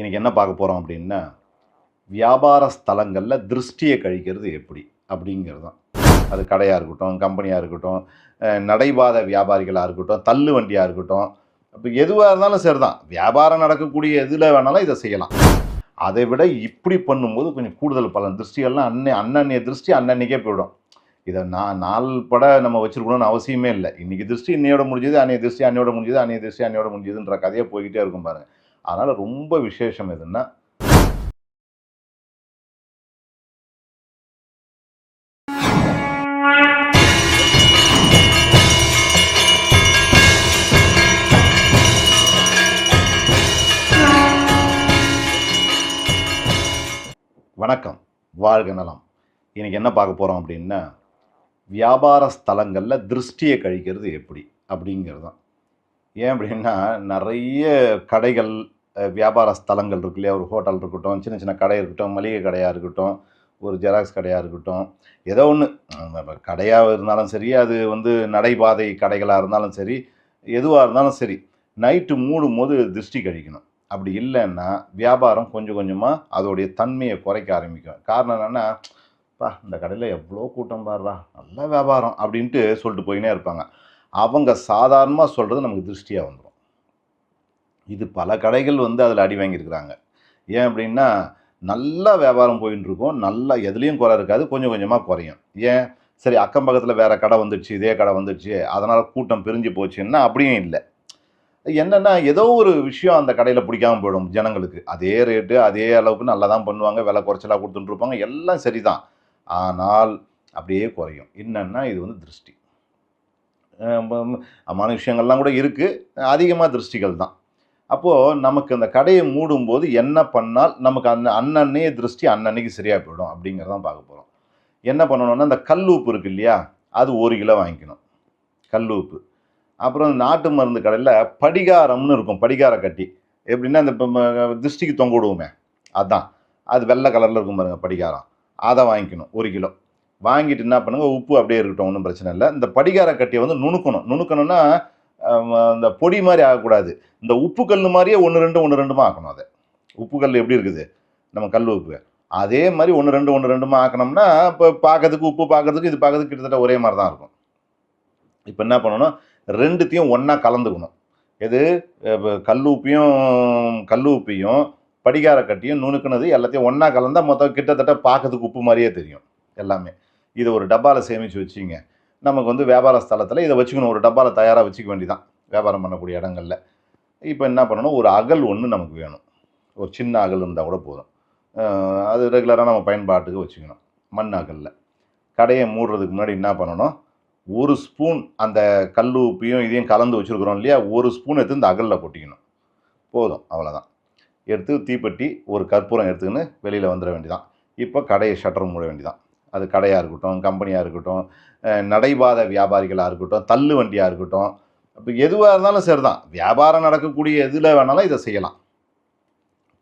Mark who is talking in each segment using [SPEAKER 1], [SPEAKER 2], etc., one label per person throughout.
[SPEAKER 1] இன்றைக்கி என்ன பார்க்க போகிறோம் அப்படின்னா வியாபார ஸ்தலங்களில் திருஷ்டியை கழிக்கிறது எப்படி? அப்படிங்கிறது தான் அது கடையாக இருக்கட்டும் கம்பெனியாக இருக்கட்டும் நடைபாத வியாபாரிகளாக இருக்கட்டும் தள்ளு வண்டியாக இருக்கட்டும் இப்போ எதுவாக இருந்தாலும் சரி தான் வியாபாரம் நடக்கக்கூடிய எதில் வேணாலும் இதை செய்யலாம். அதை விட இப்படி பண்ணும்போது கொஞ்சம் கூடுதல் பலன். திருஷ்டிகள்லாம் அன்னை அன்னன்னைய திருஷ்டி அன்னன்னைக்கே போயிடும். இதை நான் நாள் பட நம்ம வச்சுருக்கணும்னு அவசியமே இல்லை. இன்றைக்கி திருஷ்டி இன்னையோட முடிஞ்சது அன்னைய திருஷ்டி அன்னையோட முடிஞ்சது அன்னைய திருஷ்டி அன்னையோட முடிஞ்சதுன்ற கதையை போய்கிட்டே இருக்கும் பாருங்க. அதனால் ரொம்ப விசேஷம் எதுன்னா வணக்கம். வாழ்க நலம். இன்றைக்கி என்ன பார்க்க போகிறோம் அப்படின்னா வியாபார ஸ்தலங்களில் திருஷ்டியை கழிக்கிறது எப்படி அப்படிங்கிறது தான் ஏன் அப்படின்னா நிறைய கடைகள் வியாபார ஸ்தலங்கள் இருக்கு இல்லையா? ஒரு ஹோட்டல் இருக்கட்டும் சின்ன சின்ன கடை இருக்கட்டும் மளிகை கடையாக இருக்கட்டும் ஒரு ஜெராக்ஸ் கடையாக இருக்கட்டும் ஏதோ ஒன்று கடையாக இருந்தாலும் சரி அது வந்து நடைபாதை கடைகளாக இருந்தாலும் சரி எதுவாக இருந்தாலும் சரி நைட்டு மூடும் போது திருஷ்டி கழிக்கணும். அப்படி இல்லைன்னா வியாபாரம் கொஞ்சம் கொஞ்சமாக அதோடைய தன்மையை குறைக்க ஆரம்பிக்கும். காரணம் என்னென்னா பா இந்த கடையில் எவ்வளோ கூட்டம் பாடுறா நல்ல வியாபாரம் அப்படின்ட்டு சொல்லிட்டு போயினே இருப்பாங்க. அவங்க சாதாரணமாக சொல்கிறது நமக்கு திருஷ்டியாக வந்துடும் இது பல கடைகள் வந்து அதில் அடி வாங்கியிருக்கிறாங்க. ஏன் அப்படின்னா நல்லா வியாபாரம் போயின்னு இருக்கும் நல்லா எதுலேயும் குறை இருக்காது. கொஞ்சம் கொஞ்சமாக குறையும். ஏன்? சரி அக்கம் பக்கத்தில் வேறு கடை வந்துடுச்சு இதே கடை வந்துடுச்சு. அதனால் கூட்டம் பிரிஞ்சு போச்சுன்னா அப்படியும் இல்லை. என்னென்னா ஏதோ ஒரு விஷயம் அந்த கடையில் பிடிக்காம போயிடும் ஜனங்களுக்கு. அதே ரேட்டு அதே அளவுக்கு நல்லா தான் பண்ணுவாங்க. விலை குறைச்சலாக கொடுத்துட்டு இருப்பாங்க எல்லாம் சரிதான். ஆனால் அப்படியே குறையும். என்னென்னா இது வந்து திருஷ்டி. அமான விஷயங்கள்லாம் கூட இருக்குது அதிகமாக திருஷ்டிகள் தான். அப்போது நமக்கு அந்த கடையை மூடும்போது என்ன பண்ணால் நமக்கு அந்த அன்னன்னையே திருஷ்டி அன்னன்னைக்கு சரியாக போயிடும் அப்படிங்கிறதான் பார்க்க போகிறோம் என்ன பண்ணணும்னா அந்த கல் உப்பு இருக்கு இல்லையா? அது ஒரு கிலோ வாங்கிக்கணும். கல் உப்பு. அப்புறம் நாட்டு மருந்து கடையில் படிகாரம்னு இருக்கும் படிகார கட்டி. எப்படின்னா இந்த திருஷ்டிக்கு தொங்க விடுவோமே. அதுதான் அது வெள்ளை கலரில் இருக்கும் பாருங்கள் படிகாரம். அதை வாங்கிக்கணும் ஒரு கிலோ. வாங்கிட்டு என்ன பண்ணுங்க உப்பு அப்படியே இருக்கட்டும் ஒன்றும் பிரச்சனை இல்லை. இந்த படிகார கட்டியை வந்து நுணுக்கணும். நுணுக்கணும்னா இந்த பொடி மாதிரி ஆகக்கூடாது. இந்த உப்பு கல் மாதிரியே ஒன்று ரெண்டு ஒன்று ரெண்டுமா ஆக்கணும் அதை. உப்பு கல் எப்படி இருக்குது? நம்ம கல் உப்பு. அதே மாதிரி ஒன்று ரெண்டு ஒன்று ரெண்டுமா ஆக்கணும்னா இப்போ பார்க்கறதுக்கு உப்பு பார்க்கறதுக்கு இது பார்க்கறதுக்கு கிட்டத்தட்ட ஒரே மாதிரி தான் இருக்கும். இப்போ என்ன பண்ணணும்? ரெண்டுத்தையும் ஒன்றா கலந்துக்கணும். எது? இப்ப கல் உப்பையும் கல் உப்பையும் படிகார கட்டியும் நுணுக்குனது எல்லாத்தையும் ஒன்றா கலந்தால் மொத்தம் கிட்டத்தட்ட பார்க்கறதுக்கு உப்பு மாதிரியே தெரியும் எல்லாமே. இதை ஒரு டப்பாவில் சேமித்து வச்சிங்க. நமக்கு வந்து வியாபார ஸ்தலத்தில் இதை வச்சுக்கணும். ஒரு டப்பாவில் தயாராக வச்சுக்க வேண்டியதான் வியாபாரம் பண்ணக்கூடிய இடங்களில். இப்போ என்ன பண்ணணும்? ஒரு அகல் ஒன்று நமக்கு வேணும். ஒரு சின்ன அகல் இருந்தால் கூட போதும். அது ரெகுலராக நம்ம பயன்பாட்டுக்கு வச்சுக்கணும். மண் அகலில். கடையை மூடுறதுக்கு முன்னாடி என்ன பண்ணணும்? ஒரு ஸ்பூன் அந்த கல் உப்பையும் இதையும் கலந்து வச்சுருக்குறோம் இல்லையா? ஒரு ஸ்பூன் எடுத்து இந்த அகலில் கொட்டிக்கணும். போதும். அவ்வளோதான் எடுத்து தீப்பெட்டி ஒரு கற்பூரம் எடுத்துக்கின்னு வெளியில் வந்துட வேண்டியதான் இப்போ கடையை ஷட்டர் மூட வேண்டியதான் அது கடையாக இருக்கட்டும் கம்பெனியாக இருக்கட்டும் நடைபாத வியாபாரிகளாக இருக்கட்டும் தள்ளு வண்டியாக இருக்கட்டும் இப்போ எதுவாக இருந்தாலும் சரி தான் வியாபாரம் நடக்கக்கூடிய எதில் வேணாலும் இதை செய்யலாம்.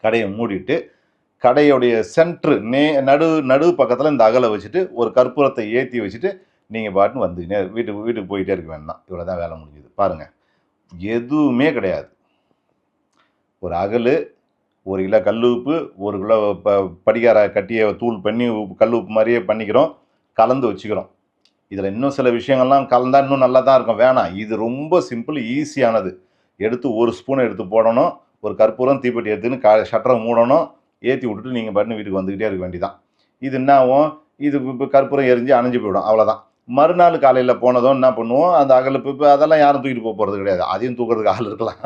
[SPEAKER 1] கடையை மூடிட்டு கடையுடைய சென்ட்ரு நே நடு நடு பக்கத்தில் இந்த அகலை வச்சுட்டு ஒரு கற்பூரத்தை ஏற்றி வச்சுட்டு நீங்கள் பாட்டுன்னு வந்துக்கினே வீட்டுக்கு வீட்டுக்கு போயிட்டே இருக்க வேண்டாம் இவ்வளோ தான் வேலை முடிஞ்சுது. பாருங்கள் எதுவுமே கிடையாது. ஒரு அகல் ஒரு கிலோ கல் உப்பு ஒரு கிலோ ப படிகார கட்டியை தூள் பண்ணி உப்பு கல் உப்பு மாதிரியே பண்ணிக்கிறோம் கலந்து வச்சுக்கிறோம். இதில் இன்னும் சில விஷயங்கள்லாம் கலந்தால் இன்னும் நல்லா தான் இருக்கும். வேணாம் இது ரொம்ப சிம்பிள் ஈஸியானது எடுத்து ஒரு ஸ்பூன் எடுத்து போடணும் ஒரு கற்பூரம் தீப்பெட்டி எடுத்துன்னு க ஷட்டரை மூடணும் ஏற்றி விட்டுட்டு நீங்கள் பண்ணு வீட்டுக்கு வந்துக்கிட்டே இருக்க வேண்டியதான் இது என்ன ஆகும்? இது இப்போ கற்பூரம் எரிஞ்சு அணைஞ்சு போயிடும் அவ்வளோதான் மறுநாள் காலையில் போனதும் என்ன பண்ணுவோம்? அந்த அகல் இப்போ அதெல்லாம் யாரும் தூக்கிட்டு போக போகிறது கிடையாது. அதையும் தூக்கிறதுக்கு ஆள் இருக்கலாம்.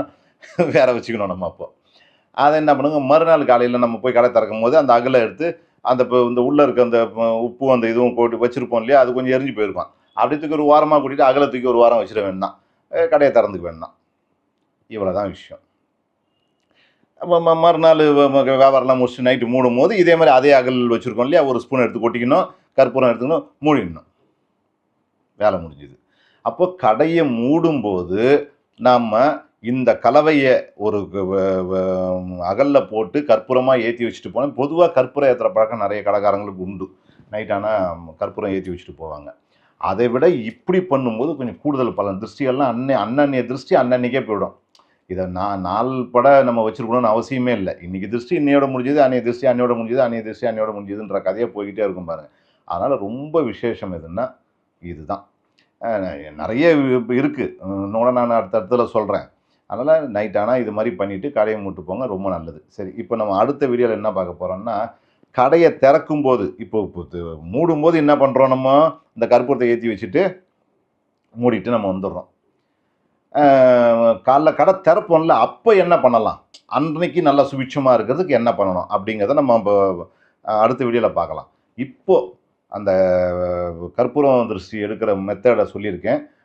[SPEAKER 1] வேற வச்சுக்கணும் நம்ம அப்போ. அதை என்ன பண்ணுங்க மறுநாள் காலையில் நம்ம போய் கடை திறக்கும் போது அந்த அகலை எடுத்து அந்த இப்போ இந்த உள்ளே இருக்க அந்த உப்பு அந்த இதுவும் போட்டு வச்சுருப்போம் இல்லையா அது கொஞ்சம் எரிஞ்சு போயிருக்கும். அப்படி தூக்கி ஒரு வாரமாக கூட்டிட்டு அகலை தூக்கி ஒரு வாரம் வச்சிட வேண்டாம். கடையை திறந்துக்க வேண்டாம். இவ்வளோ தான் விஷயம் அப்ப மறுநாள் வியாபாரம்லாம் முடிச்சுட்டு நைட்டு மூடும் போது இதே மாதிரி அதே அகல் வச்சுருக்கோம் இல்லையா ஒரு ஸ்பூன் எடுத்து கொட்டிக்கணும் கற்பூரம் எடுத்துக்கணும் மூடிடணும். வேலை முடிஞ்சுது. அப்போ கடையை மூடும்போது நாம் இந்த கலவையை ஒரு அகலில் போட்டு கற்பூரமாக ஏற்றி வச்சுட்டு போனால் பொதுவாக கற்பூரம் ஏற்றுற பழக்கம் நிறைய கடைக்காரங்களுக்கு உண்டு. நைட்டானால் கற்பூரம் ஏற்றி வச்சுட்டு போவாங்க. அதை விட இப்படி பண்ணும்போது கொஞ்சம் கூடுதல் பலன். திருஷ்டிகள்லாம் அன்னை அன்னன்னைய திருஷ்டி அன்னன்னைக்கே போயிடும். இதை நான் நாள் பட நம்ம வச்சுருக்கணும்னு அவசியமே இல்லை. இன்னைக்கு திருஷ்டி இன்னையோட முடிஞ்சது அன்னைய திருஷ்டி அன்னையோட முடிஞ்சது அன்னைய திருஷ்டி அன்னையோட முடிஞ்சதுன்ற கதையே போய்கிட்டே இருக்கும் பாருங்க. அதனால் ரொம்ப விசேஷம் எதுன்னா இதுதான். நிறைய இருக்குது இருக்கு நான் அடுத்த இடத்துல சொல்கிறேன் அதனால் நைட் ஆனால் இது மாதிரி பண்ணிவிட்டு கடையை மூட்டு போங்க ரொம்ப நல்லது. சரி இப்போ நம்ம அடுத்த வீடியோவில் என்ன பார்க்க போகிறோம்னா கடையை திறக்கும் போது இப்போ இப்போ இது மூடும்போது என்ன பண்ணுறோம் நம்ம? இந்த கற்பூரத்தை ஏற்றி வச்சுட்டு மூடிட்டு நம்ம வந்துடுறோம். காலைல கடை திறப்போம்ல அப்போ என்ன பண்ணலாம்? அன்றைக்கு நல்லா சுபிட்சமாக இருக்கிறதுக்கு என்ன பண்ணணும்? அப்படிங்கிறத நம்ம இப்போ அடுத்த வீடியோவில் பார்க்கலாம். இப்போது அந்த கற்பூரம் திருஷ்டி எடுக்கிற மெத்தடை சொல்லியிருக்கேன்.